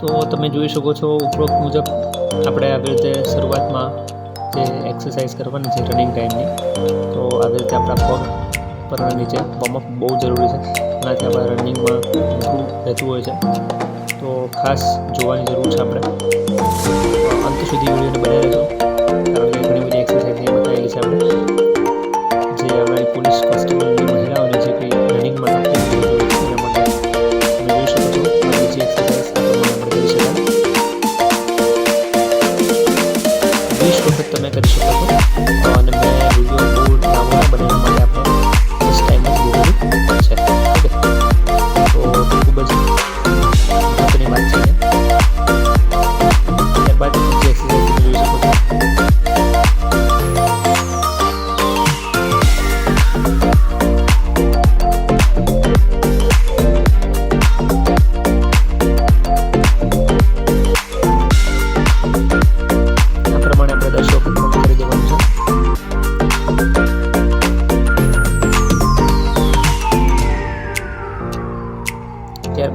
તો તમે જોઈ શકો છો ઉપરોક્ત મુજબ આપણે આવી રીતે શરૂઆતમાં જે એક્સરસાઇઝ કરવાની છે રનિંગ ટાઈમની તો આવી રીતે આપણા પગ પર નીચે વોર્મઅપ બહુ જરૂરી છે. એનાથી આપણા રનિંગમાં ઇમ્પ્રૂવ રહેતું હોય છે. તો ખાસ જોવાની જરૂર છે આપણે. અંત સુધી વિડીયોને બનાવી રહેજો. 完结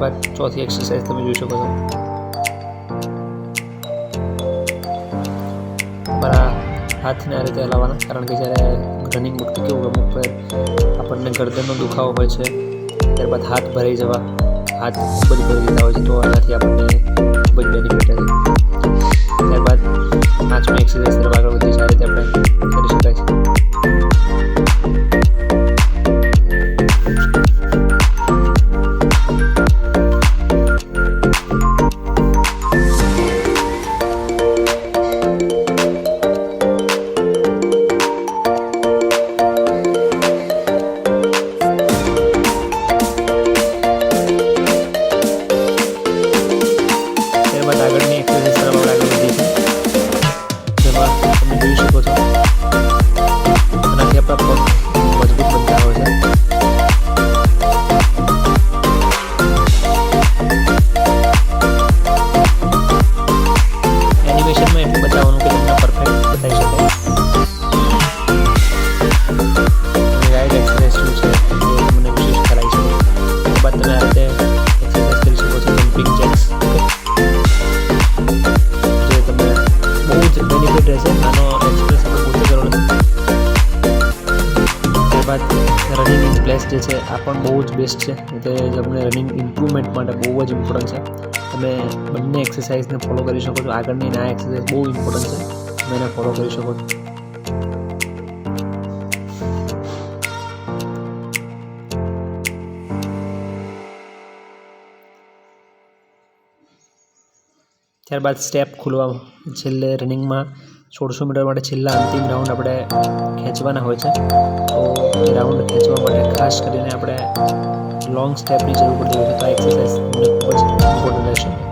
ત્યારબાદ ચોથી એક્સરસાઇઝ તમે જોઈ શકો છો. તમારા હાથને આ રીતે હલાવવાના, કારણ કે જ્યારે રનિંગ વખતે કેવું અમુક વાર આપણને ગરદનનો દુખાવો હોય છે, ત્યારબાદ હાથ ભરાઈ જવા, હાથ ખૂબ જ ભરી જતા હોય છે, તો એનાથી આપણને ત્યારબાદ રનિંગ પ્લેસ જે છે, આ પણ બહુ જ બેસ્ટ છે. તે તમને રનિંગ ઇમ્પ્રુવમેન્ટ માટે બહુ જ ઇમ્પોર્ટન્ટ છે. તમે બંને એક્સરસાઇઝને ફોલો કરી શકો છો. આગળની આ એક્સરસાઇઝ બહુ ઇમ્પોર્ટન્ટ છે. તમે એને ફોલો કરી શકો છો. ત્યારબાદ સ્ટેપ ખુલવા છેલ્લે રનિંગમાં સોળસો મીટર માટે છેલ્લા અંતિમ રાઉન્ડ આપણે ખેંચવાના હોય છે. ગ્રાઉન્ડ ખેંચવા માટે ખાસ કરીને આપણે લોંગ સ્ટેપની જરૂર પડતી હોય તો આ એક્સરસાઇઝ ખૂબ જ ઇમ્પોર્ટન્ટ રહેશે.